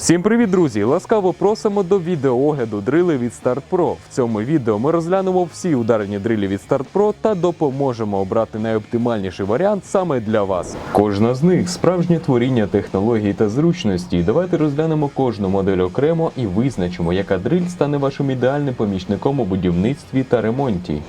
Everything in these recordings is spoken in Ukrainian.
Всім привіт, друзі! Ласкаво просимо до відеоогляду дрили від Start Pro. В цьому відео ми розглянемо всі ударні дрилі від Start Pro та допоможемо обрати найоптимальніший варіант саме для вас. Кожна з них справжнє творіння технологій та зручності. Давайте розглянемо кожну модель окремо і визначимо, яка дриль стане вашим ідеальним помічником у будівництві та ремонті.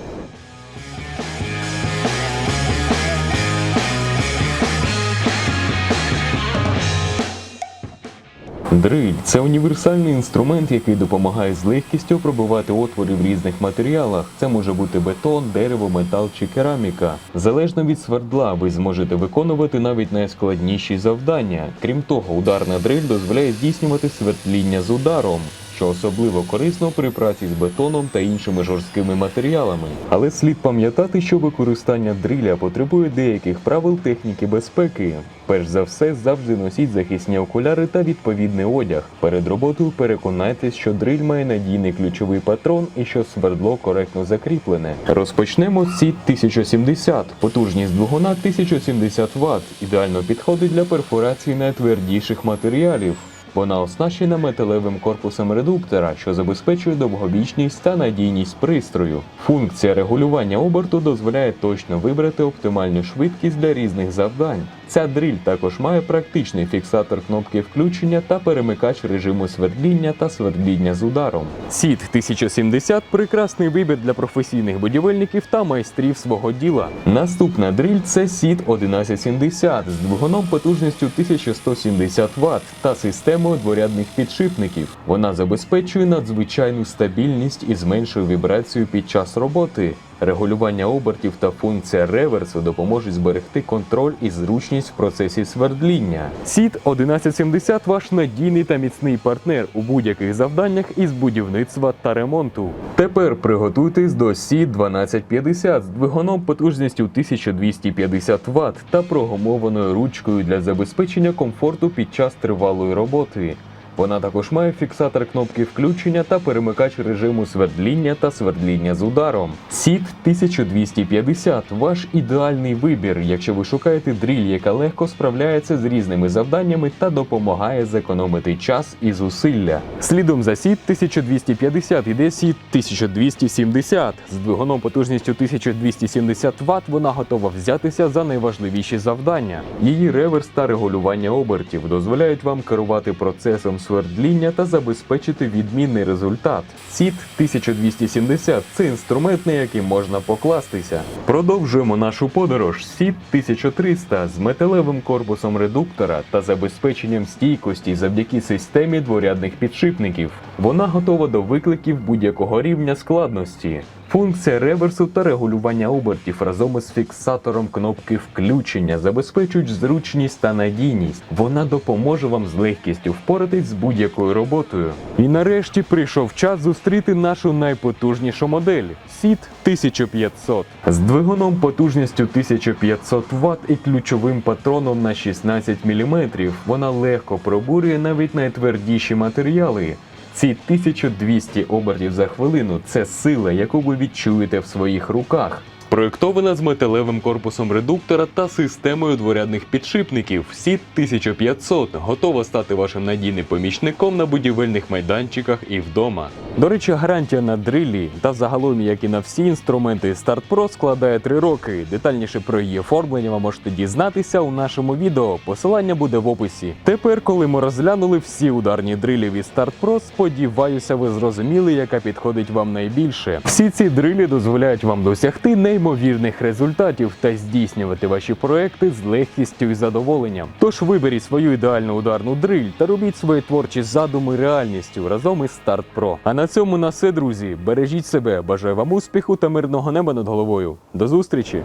Дриль це універсальний інструмент, який допомагає з легкістю пробивати отвори в різних матеріалах. Це може бути бетон, дерево, метал чи кераміка. Залежно від свердла, ви зможете виконувати навіть найскладніші завдання. Крім того, ударна дриль дозволяє здійснювати свердління з ударом. Що особливо корисно при праці з бетоном та іншими жорсткими матеріалами. Але слід пам'ятати, що використання дриля потребує деяких правил техніки безпеки. Перш за все, завжди носіть захисні окуляри та відповідний одяг. Перед роботою переконайтесь, що дриль має надійний ключовий патрон і що свердло коректно закріплене. Розпочнемо з сіт 1070. Потужність двигуна 1070 Вт. Ідеально підходить для перфорації найтвердіших матеріалів. Вона оснащена металевим корпусом редуктора, що забезпечує довговічність та надійність пристрою. Функція регулювання оберту дозволяє точно вибрати оптимальну швидкість для різних завдань. Ця дриль також має практичний фіксатор кнопки включення та перемикач режиму свердління та свердління з ударом. Сіт 1070 прекрасний вибір для професійних будівельників та майстрів свого діла. Наступна дриль це Сіт 1170 з двигуном потужністю 1170 Вт та системою дворядних підшипників. Вона забезпечує надзвичайну стабільність і зменшує вібрацію під час роботи. Регулювання обертів та функція реверсу допоможуть зберегти контроль і зручність в процесі свердління. Сіт 1170 ваш надійний та міцний партнер у будь-яких завданнях із будівництва та ремонту. Тепер приготуйтесь до Сіт 1250 з двигуном потужністю 1250 Вт та прогумованою ручкою для забезпечення комфорту під час тривалої роботи. Вона також має фіксатор кнопки включення та перемикач режиму свердління та свердління з ударом. Сіт 1250 ваш ідеальний вибір, якщо ви шукаєте дріль, яка легко справляється з різними завданнями та допомагає зекономити час і зусилля. Слідом за Сіт 1250 іде Сіт 1270 з двигуном потужністю 1270 Вт. Вона готова взятися за найважливіші завдання. Її реверс та регулювання обертів дозволяють вам керувати процесом свердління та забезпечити відмінний результат. Сіт 1270 це інструмент, на який можна покластися. Продовжуємо нашу подорож. Сіт 1300 з металевим корпусом редуктора та забезпеченням стійкості завдяки системі дворядних підшипників. Вона готова до викликів будь-якого рівня складності. Функція реверсу та регулювання обертів разом із фіксатором кнопки включення забезпечують зручність та надійність. Вона допоможе вам з легкістю впоратись з будь-якою роботою. І нарешті прийшов час зустріти нашу найпотужнішу модель Сіт 1500 з двигуном потужністю 1500 Вт і ключовим патроном на 16 мм. Вона легко пробурює навіть найтвердіші матеріали. Ці 1200 обертів за хвилину це сила, яку ви відчуєте в своїх руках. Проєктована з металевим корпусом редуктора та системою дворядних підшипників Сі 1500 готова стати вашим надійним помічником на будівельних майданчиках і вдома. До речі, гарантія на дрилі та загалом, як і на всі інструменти Start Pro, складає 3 роки. Детальніше про її оформлення ви можете дізнатися у нашому відео. Посилання буде в описі. Тепер, коли ми розглянули всі ударні дрилі від Start Pro, сподіваюся, ви зрозуміли, яка підходить вам найбільше. Всі ці дрилі дозволяють вам досягти неймовірних результатів та здійснювати ваші проекти з легкістю і задоволенням. Тож виберіть свою ідеальну ударну дриль та робіть свої творчі задуми реальністю разом із Start Pro. На цьому на все, друзі. Бережіть себе, бажаю вам успіху та мирного неба над головою. До зустрічі!